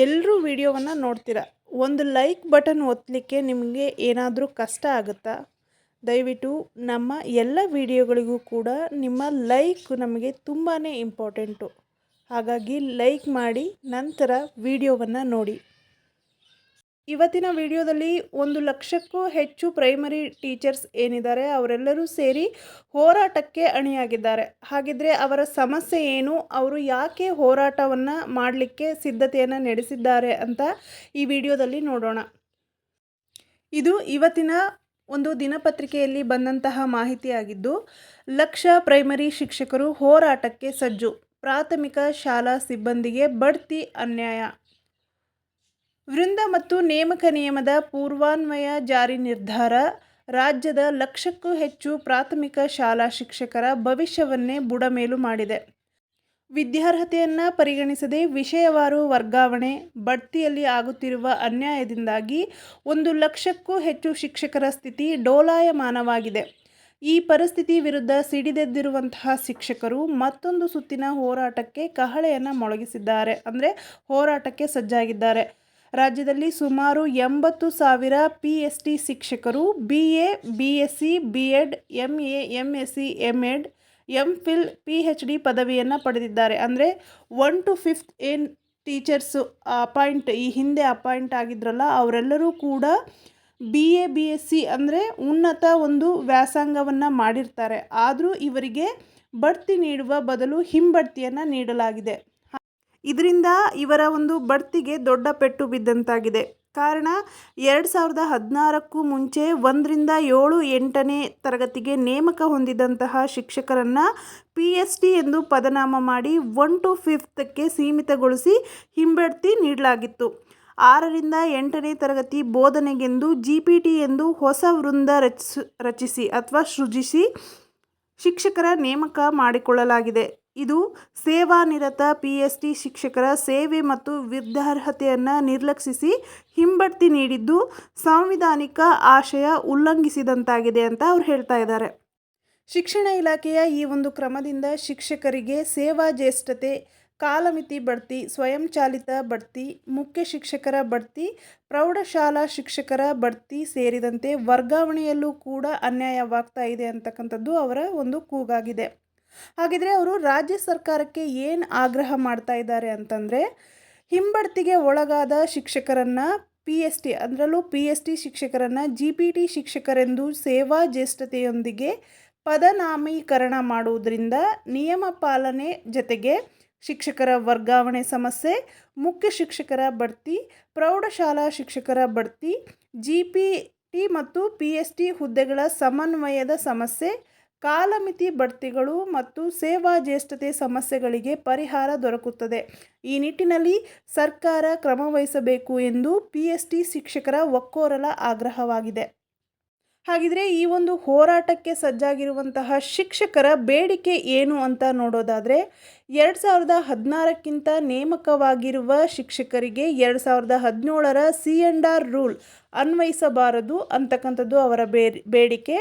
ಎಲ್ಲರೂ ವಿಡಿಯೋವನ್ನು ನೋಡ್ತೀರ. ಒಂದು ಲೈಕ್ ಬಟನ್ ಒತ್ತಲಿಕ್ಕೆ ನಿಮಗೆ ಏನಾದರೂ ಕಷ್ಟ ಆಗುತ್ತಾ? ದಯವಿಟ್ಟು ನಮ್ಮ ಎಲ್ಲ ವಿಡಿಯೋಗಳಿಗೂ ಕೂಡ ನಿಮ್ಮ ಲೈಕ್ ನಮಗೆ ತುಂಬಾ ಇಂಪಾರ್ಟೆಂಟು. ಹಾಗಾಗಿ ಲೈಕ್ ಮಾಡಿ ನಂತರ ವಿಡಿಯೋವನ್ನು ನೋಡಿ. ಇವತ್ತಿನ ವಿಡಿಯೋದಲ್ಲಿ ಒಂದು ಲಕ್ಷಕ್ಕೂ ಹೆಚ್ಚು ಪ್ರೈಮರಿ ಟೀಚರ್ಸ್ ಏನಿದ್ದಾರೆ, ಅವರೆಲ್ಲರೂ ಸೇರಿ ಹೋರಾಟಕ್ಕೆ ಅಣಿಯಾಗಿದ್ದಾರೆ. ಹಾಗಿದ್ರೆ ಅವರ ಸಮಸ್ಯೆ ಏನು, ಅವರು ಯಾಕೆ ಹೋರಾಟವನ್ನು ಮಾಡಲಿಕ್ಕೆ ಸಿದ್ಧತೆಯನ್ನು ನಡೆಸಿದ್ದಾರೆ ಅಂತ ಈ ವಿಡಿಯೋದಲ್ಲಿ ನೋಡೋಣ. ಇದು ಇವತ್ತಿನ ಒಂದು ದಿನಪತ್ರಿಕೆಯಲ್ಲಿ ಬಂದಂತಹ ಮಾಹಿತಿಯಾಗಿದ್ದು, ಲಕ್ಷ ಪ್ರೈಮರಿ ಶಿಕ್ಷಕರು ಹೋರಾಟಕ್ಕೆ ಸಜ್ಜು. ಪ್ರಾಥಮಿಕ ಶಾಲಾ ಸಿಬ್ಬಂದಿಗೆ ಬಡ್ತಿ ಅನ್ಯಾಯ. ವೃಂದ ಮತ್ತು ನೇಮಕ ನಿಯಮದ ಪೂರ್ವಾನ್ವಯ ಜಾರಿ ನಿರ್ಧಾರ, ರಾಜ್ಯದ ಲಕ್ಷಕ್ಕೂ ಹೆಚ್ಚು ಪ್ರಾಥಮಿಕ ಶಾಲಾ ಶಿಕ್ಷಕರ ಭವಿಷ್ಯವನ್ನೇ ಬುಡಮೇಲು ಮಾಡಿದೆ. ವಿದ್ಯಾರ್ಹತೆಯನ್ನು ಪರಿಗಣಿಸದೆ ವಿಷಯವಾರು ವರ್ಗಾವಣೆ, ಬಡ್ತಿಯಲ್ಲಿ ಆಗುತ್ತಿರುವ ಅನ್ಯಾಯದಿಂದಾಗಿ ಒಂದು ಲಕ್ಷಕ್ಕೂ ಹೆಚ್ಚು ಶಿಕ್ಷಕರ ಸ್ಥಿತಿ ಡೋಲಾಯಮಾನವಾಗಿದೆ. ಈ ಪರಿಸ್ಥಿತಿ ವಿರುದ್ಧ ಸಿಡಿದೆದ್ದಿರುವಂತಹ ಶಿಕ್ಷಕರು ಮತ್ತೊಂದು ಸುತ್ತಿನ ಹೋರಾಟಕ್ಕೆ ಕಹಳೆಯನ್ನು ಮೊಳಗಿಸಿದ್ದಾರೆ. ಅಂದರೆ ಹೋರಾಟಕ್ಕೆ ಸಜ್ಜಾಗಿದ್ದಾರೆ. ರಾಜ್ಯದಲ್ಲಿ ಸುಮಾರು ಎಂಬತ್ತು ಸಾವಿರ ಪಿ ಎಸ್ ಟಿ ಶಿಕ್ಷಕರು B A B S C B Ed M A M S C M Ed M Phil P H D ಪದವಿಯನ್ನು ಪಡೆದಿದ್ದಾರೆ. ಅಂದರೆ ಒನ್ ಟು ಫಿಫ್ತ್ ಏನು ಟೀಚರ್ಸು ಅಪಾಯಿಂಟ್ ಈ ಹಿಂದೆ ಅಪಾಯಿಂಟ್ ಆಗಿದ್ರಲ್ಲ, ಅವರೆಲ್ಲರೂ ಕೂಡ B A B S C ಅಂದರೆ ಉನ್ನತ ಒಂದು ವ್ಯಾಸಂಗವನ್ನು ಮಾಡಿರ್ತಾರೆ. ಆದರೂ ಇವರಿಗೆ ಬಡ್ತಿ ನೀಡುವ ಬದಲು ಹಿಂಬಡ್ತಿಯನ್ನು ನೀಡಲಾಗಿದೆ. ಇದರಿಂದ ಇವರ ಒಂದು ಬಡ್ತಿಗೆ ದೊಡ್ಡ ಪೆಟ್ಟು ಬಿದ್ದಂತಾಗಿದೆ. ಕಾರಣ, ಎರಡು ಸಾವಿರದ ಹದಿನಾರಕ್ಕೂ ಮುಂಚೆ ಒಂದರಿಂದ ಏಳು ಎಂಟನೇ ತರಗತಿಗೆ ನೇಮಕ ಹೊಂದಿದಂತಹ ಶಿಕ್ಷಕರನ್ನು ಪಿ ಎಸ್ ಟಿ ಎಂದು ಪದನಾಮ ಮಾಡಿ ಒನ್ ಟು ಫಿಫ್ತಕ್ಕೆ ಸೀಮಿತಗೊಳಿಸಿ ಹಿಂಬಡ್ತಿ ನೀಡಲಾಗಿತ್ತು. ಆರರಿಂದ ಎಂಟನೇ ತರಗತಿ ಬೋಧನೆಗೆಂದು ಜಿ ಪಿ ಟಿ ಎಂದು ಹೊಸ ವೃಂದ ರಚಿಸಿ ರಚಿಸಿ ಅಥವಾ ಸೃಜಿಸಿ ಶಿಕ್ಷಕರ ನೇಮಕ ಮಾಡಿಕೊಳ್ಳಲಾಗಿದೆ. ಇದು ಸೇವಾನಿರತ ಪಿ ಎಸ್ ಟಿ ಶಿಕ್ಷಕರ ಸೇವೆ ಮತ್ತು ವಿದ್ಯಾರ್ಹತೆಯನ್ನು ನಿರ್ಲಕ್ಷಿಸಿ ಹಿಂಬಡ್ತಿ ನೀಡಿದ್ದು ಸಾಂವಿಧಾನಿಕ ಆಶಯ ಉಲ್ಲಂಘಿಸಿದಂತಾಗಿದೆ ಅಂತ ಅವ್ರು ಹೇಳ್ತಾ ಇದ್ದಾರೆ. ಶಿಕ್ಷಣ ಇಲಾಖೆಯ ಈ ಒಂದು ಕ್ರಮದಿಂದ ಶಿಕ್ಷಕರಿಗೆ ಸೇವಾ ಜ್ಯೇಷ್ಠತೆ, ಕಾಲಮಿತಿ ಬಡ್ತಿ, ಸ್ವಯಂಚಾಲಿತ ಬಡ್ತಿ, ಮುಖ್ಯ ಶಿಕ್ಷಕರ ಬಡ್ತಿ, ಪ್ರೌಢಶಾಲಾ ಶಿಕ್ಷಕರ ಬಡ್ತಿ ಸೇರಿದಂತೆ ವರ್ಗಾವಣೆಯಲ್ಲೂ ಕೂಡ ಅನ್ಯಾಯವಾಗ್ತಾ ಇದೆ ಅಂತಕ್ಕಂಥದ್ದು ಅವರ ಒಂದು ಕೂಗಾಗಿದೆ. ಹಾಗಿದ್ರೆ ಅವರು ರಾಜ್ಯ ಸರ್ಕಾರಕ್ಕೆ ಏನು ಆಗ್ರಹ ಮಾಡ್ತಾ ಇದ್ದಾರೆ ಅಂತಂದರೆ, ಹಿಂಬಡ್ತಿಗೆ ಒಳಗಾದ ಶಿಕ್ಷಕರನ್ನು ಪಿ ಎಸ್ ಟಿ ಅದರಲ್ಲೂ ಪಿ ಎಸ್ ಟಿ ಶಿಕ್ಷಕರನ್ನು ಜಿ ಪಿ ಟಿ ಶಿಕ್ಷಕರೆಂದು ಸೇವಾ ಜ್ಯೇಷ್ಠತೆಯೊಂದಿಗೆ ಪದನಾಮೀಕರಣ ಮಾಡುವುದರಿಂದ ನಿಯಮ ಪಾಲನೆ ಜತೆಗೆ ಶಿಕ್ಷಕರ ವರ್ಗಾವಣೆ ಸಮಸ್ಯೆ, ಮುಖ್ಯ ಶಿಕ್ಷಕರ ಬಡ್ತಿ, ಪ್ರೌಢಶಾಲಾ ಶಿಕ್ಷಕರ ಬಡ್ತಿ ಜಿ ಪಿ ಟಿ ಮತ್ತು ಪಿ ಎಸ್ ಟಿ ಹುದ್ದೆಗಳ ಸಮನ್ವಯದ ಸಮಸ್ಯೆ ಕಾಲಮಿತಿ ಬಡ್ತಿಗಳು ಮತ್ತು ಸೇವಾ ಜ್ಯೇಷ್ಠತೆ ಸಮಸ್ಯೆಗಳಿಗೆ ಪರಿಹಾರ ದೊರಕುತ್ತದೆ. ಈ ನಿಟ್ಟಿನಲ್ಲಿ ಸರ್ಕಾರ ಕ್ರಮವಹಿಸಬೇಕು ಎಂದು ಪಿ ಎಸ್ ಟಿ ಶಿಕ್ಷಕರ ಒಕ್ಕೋರಲ ಆಗ್ರಹವಾಗಿದೆ. ಹಾಗಿದ್ರೆ ಈ ಒಂದು ಹೋರಾಟಕ್ಕೆ ಸಜ್ಜಾಗಿರುವಂತಹ ಶಿಕ್ಷಕರ ಬೇಡಿಕೆ ಏನು ಅಂತ ನೋಡೋದಾದರೆ, ಎರಡು ಸಾವಿರದ ಹದಿನಾರಕ್ಕಿಂತ ನೇಮಕವಾಗಿರುವ ಶಿಕ್ಷಕರಿಗೆ ಎರಡು ಸಾವಿರದ ಹದಿನೇಳರ ಸಿ ಎಂಡ್ ಆರ್ ರೂಲ್ ಅನ್ವಯಿಸಬಾರದು ಅಂತಕ್ಕಂಥದ್ದು ಅವರ ಬೇಡಿಕೆ.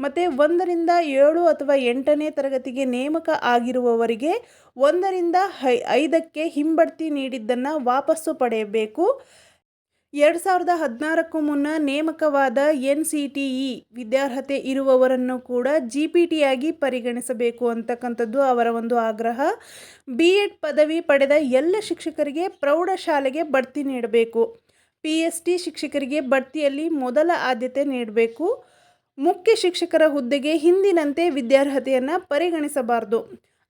ಮತ್ತು ಒಂದರಿಂದ ಏಳು ಅಥವಾ ಎಂಟನೇ ತರಗತಿಗೆ ನೇಮಕ ಆಗಿರುವವರಿಗೆ ಒಂದರಿಂದ ಹೈ, ಐದಕ್ಕೆ ಹಿಂಬಡ್ತಿ ನೀಡಿದ್ದನ್ನು ವಾಪಸ್ಸು ಪಡೆಯಬೇಕು. ಎರಡು ಸಾವಿರದ ಹದಿನಾರಕ್ಕೂ ಮುನ್ನ ನೇಮಕವಾದ ಎನ್ ಸಿ ಟಿ ಇ ವಿದ್ಯಾರ್ಹತೆ ಇರುವವರನ್ನು ಕೂಡ ಜಿ ಪಿ ಟಿಯಾಗಿ ಪರಿಗಣಿಸಬೇಕು ಅಂತಕ್ಕಂಥದ್ದು ಅವರ ಒಂದು ಆಗ್ರಹ. ಬಿ ಎಡ್ ಪದವಿ ಪಡೆದ ಎಲ್ಲ ಶಿಕ್ಷಕರಿಗೆ ಪ್ರೌಢಶಾಲೆಗೆ ಬಡ್ತಿ ನೀಡಬೇಕು. ಪಿ ಎಸ್ ಟಿ ಶಿಕ್ಷಕರಿಗೆ ಬಡ್ತಿಯಲ್ಲಿ ಮೊದಲ ಆದ್ಯತೆ ನೀಡಬೇಕು. ಮುಖ್ಯ ಶಿಕ್ಷಕರ ಹುದ್ದೆಗೆ ಹಿಂದಿನಂತೆ ವಿದ್ಯಾರ್ಹತೆಯನ್ನು ಪರಿಗಣಿಸಬಾರದು.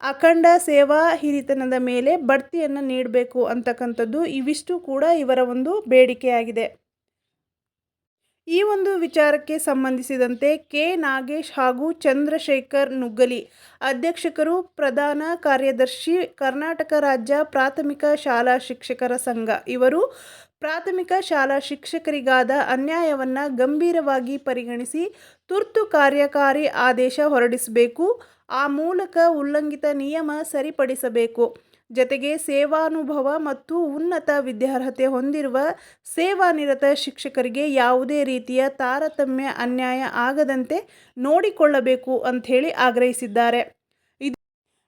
ಅಖಂಡ ಸೇವಾ ಹಿರಿತನದ ಮೇಲೆ ಬಡ್ತಿಯನ್ನು ನೀಡಬೇಕು ಅಂತಕ್ಕಂಥದ್ದು ಇವಿಷ್ಟು ಕೂಡ ಇವರ ಒಂದು ಬೇಡಿಕೆಯಾಗಿದೆ. ಈ ಒಂದು ವಿಚಾರಕ್ಕೆ ಸಂಬಂಧಿಸಿದಂತೆ ಕೆ. ನಾಗೇಶ್ ಹಾಗೂ ಚಂದ್ರಶೇಖರ್ ನುಗ್ಗಲಿ ಅಧ್ಯಕ್ಷಕರು ಪ್ರಧಾನ ಕಾರ್ಯದರ್ಶಿ ಕರ್ನಾಟಕ ರಾಜ್ಯ ಪ್ರಾಥಮಿಕ ಶಾಲಾ ಶಿಕ್ಷಕರ ಸಂಘ ಇವರು ಪ್ರಾಥಮಿಕ ಶಾಲಾ ಶಿಕ್ಷಕರಿಗಾದ ಅನ್ಯಾಯವನ್ನು ಗಂಭೀರವಾಗಿ ಪರಿಗಣಿಸಿ ತುರ್ತು ಕಾರ್ಯಕಾರಿ ಆದೇಶ ಹೊರಡಿಸಬೇಕು. ಆ ಮೂಲಕ ಉಲ್ಲಂಘಿತ ನಿಯಮ ಸರಿಪಡಿಸಬೇಕು. ಜತೆಗೆ ಸೇವಾನುಭವ ಮತ್ತು ಉನ್ನತ ವಿದ್ಯಾರ್ಹತೆ ಹೊಂದಿರುವ ಸೇವಾನಿರತ ಶಿಕ್ಷಕರಿಗೆ ಯಾವುದೇ ರೀತಿಯ ತಾರತಮ್ಯ ಅನ್ಯಾಯ ಆಗದಂತೆ ನೋಡಿಕೊಳ್ಳಬೇಕು ಅಂಥೇಳಿ ಆಗ್ರಹಿಸಿದ್ದಾರೆ.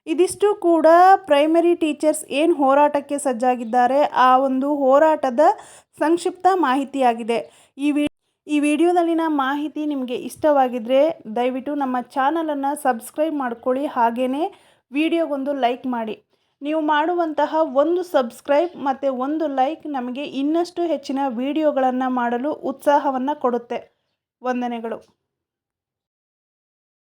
ಇದಿಷ್ಟು ಕೂಡ ಪ್ರೈಮರಿ ಟೀಚರ್ಸ್ ಏನು ಹೋರಾಟಕ್ಕೆ ಸಜ್ಜಾಗಿದ್ದಾರೆ, ಆ ಒಂದು ಹೋರಾಟದ ಸಂಕ್ಷಿಪ್ತ ಮಾಹಿತಿಯಾಗಿದೆ. ಈ ವಿ, ಈ ವಿಡಿಯೋದಲ್ಲಿನ ಮಾಹಿತಿ ನಿಮಗೆ ಇಷ್ಟವಾಗಿದ್ದರೆ ದಯವಿಟ್ಟು ನಮ್ಮ ಚಾನಲನ್ನು ಸಬ್ಸ್ಕ್ರೈಬ್ ಮಾಡ್ಕೊಳ್ಳಿ. ಹಾಗೆಯೇ ವಿಡಿಯೋಗೊಂದು ಲೈಕ್ ಮಾಡಿ. ನೀವು ಮಾಡುವಂತಹ ಒಂದು ಸಬ್ಸ್ಕ್ರೈಬ್ ಮತ್ತು ಒಂದು ಲೈಕ್ ನಮಗೆ ಇನ್ನಷ್ಟು ಹೆಚ್ಚಿನ ವಿಡಿಯೋಗಳನ್ನು ಮಾಡಲು ಉತ್ಸಾಹವನ್ನು ಕೊಡುತ್ತೆ. ವಂದನೆಗಳು.